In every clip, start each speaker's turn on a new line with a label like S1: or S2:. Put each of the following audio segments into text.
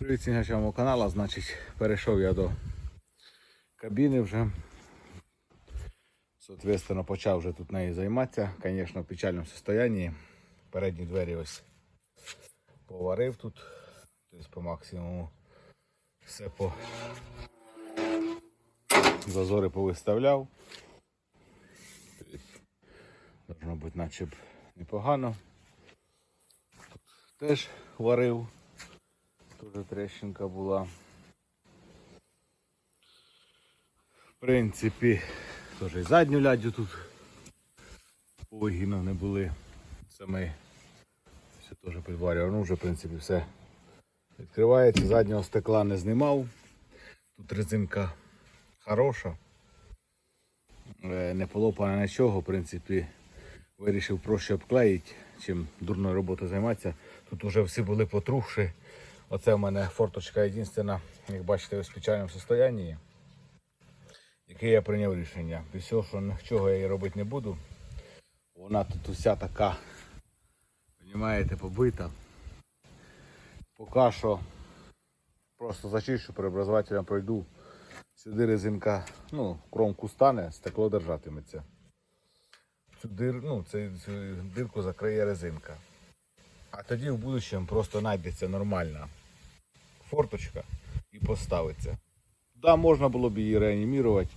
S1: Привіт глядачам каналу. Значить, перейшов я до кабіни вже. Соответственно, почав вже тут нею займатися. Звісно, в печальному стані. Передні двері ось поварив тут. Тобто по максимуму все по зазори повиставляв. Должно бути наче б непогано. Теж варив. Тоже трещинка була. В принципі, теж і задню лядю тут погінов не були. Це ми все теж підварював. Ну вже в принципі все відкривається. Заднього стекла не знімав. Тут резинка хороша. Е, Не полопана нічого, в принципі, вирішив проще обклеїти, чим дурною роботою займатися. Тут вже всі були потрухші. Оце в мене форточка єдинственна, як бачите, в спеціальному стані, яке я прийняв рішення. Всього, що нічого я її робити не буду. Вона тут уся така, розумієте, побита. Поки що просто зачищу, преобразователем пройду. Сюди резинка, ну, кромку стане, стекло держатиметься. Цю, дир, ну, цю, цю дирку закриє резинка. А тоді в будущем просто знайдеться нормальна форточка і поставиться. Да, можна було б її реанімувати.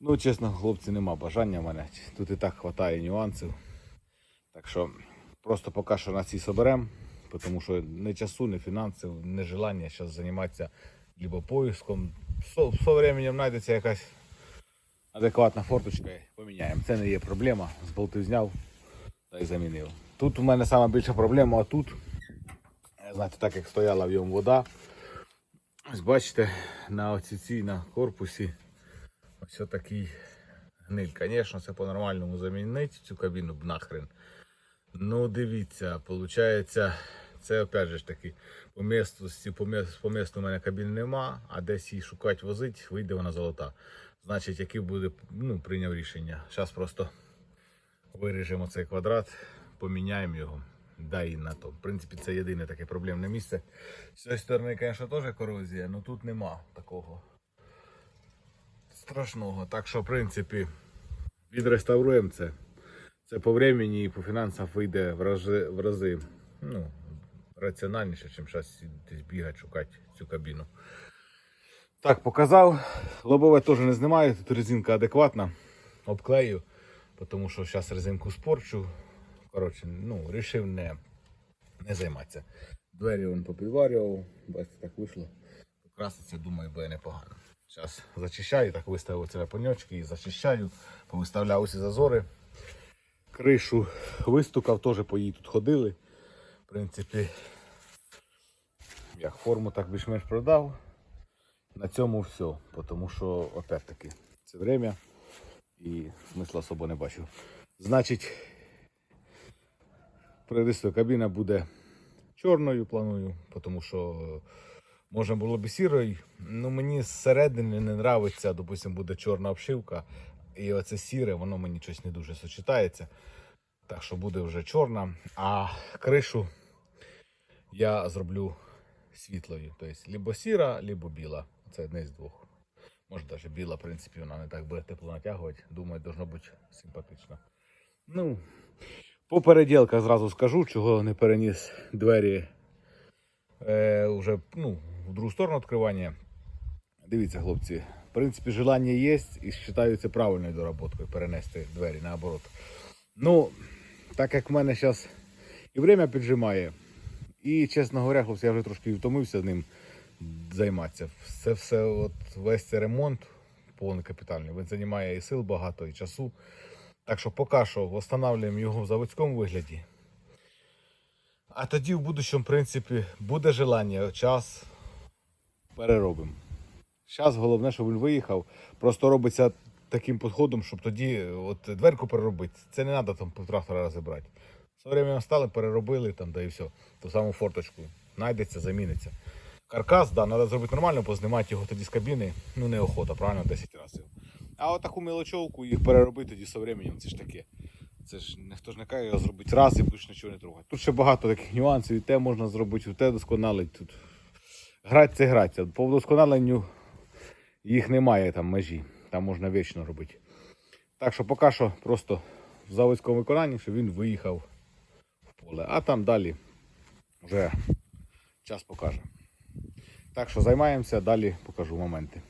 S1: Ну, чесно, хлопці, нема бажання в мене. Тут і так вистачає нюансів. Так що просто поки що на ці соберемо, тому що ні часу, ні фінансів, ні желання зараз займатися либо поиском. Со, со временем знайдеться якась адекватна форточка і поміняємо. Це не є проблема. З болтів зняв та й замінив. Тут у мене найбільша проблема, а тут, знаєте, так як стояла в ньому вода. Ось бачите, на оці ці на корпусі ось такий гниль. Звісно, це по-нормальному замінити цю кабіну б нахрен. Ну, дивіться, виходить, це опять же таки по місту, по місту, по місту у мене кабіни нема, а десь її шукати, возить, вийде вона золота. Значить, який буде, ну, прийняв рішення. Зараз просто виріжемо цей квадрат, поміняємо його. Да і на то. В принципі, це єдине таке проблемне місце. З цієї сторони, звісно, теж корозія, але тут нема такого страшного. Так що, в принципі, відреставруємо це. Це по времени і по фінансам вийде в рази, в рази ну, раціональніше, ніж зараз десь бігати, шукати цю кабіну. Так, показав. Лобове теж не знімаю, тут резинка адекватна. Обклею, тому що зараз резинку спорчу. Коротше, ну, вирішив не, не займатися. Двері він попідварював, бачите, так вийшло. Покраситься, думаю, буде непогано. Зараз зачищаю, так виставив це паньочки і зачищаю, повиставляв усі зазори. Кришу вистукав, теж по їй тут ходили. В принципі, як форму так більш-менш продав. На цьому все. Тому що, опять-таки, це время і смисла особо не бачу. Значить, пририсова кабіна буде чорною, планую, тому що можна було б сірою. Ну мені зсередини не подобається, допустимо, буде чорна обшивка. І оце сіре, воно мені щось не дуже сочетається. Так що буде вже чорна. А кришу я зроблю світлою. Тобто, либо сіра, либо біла. Це одне з двох. Може навіть біла, в принципі, вона не так буде тепло натягувати. Думаю, должно бути симпатично. Ну, по переділках зразу скажу, чого не переніс двері е, вже ну, в другу сторону відкривання. Дивіться, хлопці, в принципі, желання є і вважаю це правильною доработкою перенести двері наоборот. Ну, так як в мене зараз і время піджимає, і, чесно говоря, хлопці, я вже трошки втомився з ним займатися. Це все, от весь цей ремонт повний капітальний. Він займає і сил багато, і часу. Так що поки що встановлюємо його в заводському вигляді. А тоді в будущому, в принципі, буде желання, час переробимо. Зараз головне, щоб він виїхав. Просто робиться таким підходом, щоб тоді от дверку переробити. Це не треба там трактора розібрати. Все время стали, переробили там, да і все. Ту саму форточку. Найдеться, заміниться. Каркас, да, треба зробити нормально, познімати його тоді з кабіни. Ну неохота, правильно, 10 разів. А от таку мелочовку їх переробити тоді временем, це ж таке. Це ж ніхто ж не каже, його зробити раз і будеш нічого не трогати. Тут ще багато таких нюансів, і те можна зробити, і те досконалить тут. Грать це грати. По вдосконаленню їх немає там межі, там можна вічно робити. Так що поки що просто в заводському виконанні, що він виїхав в поле. А там далі вже час покаже. Так що займаємося, далі покажу моменти.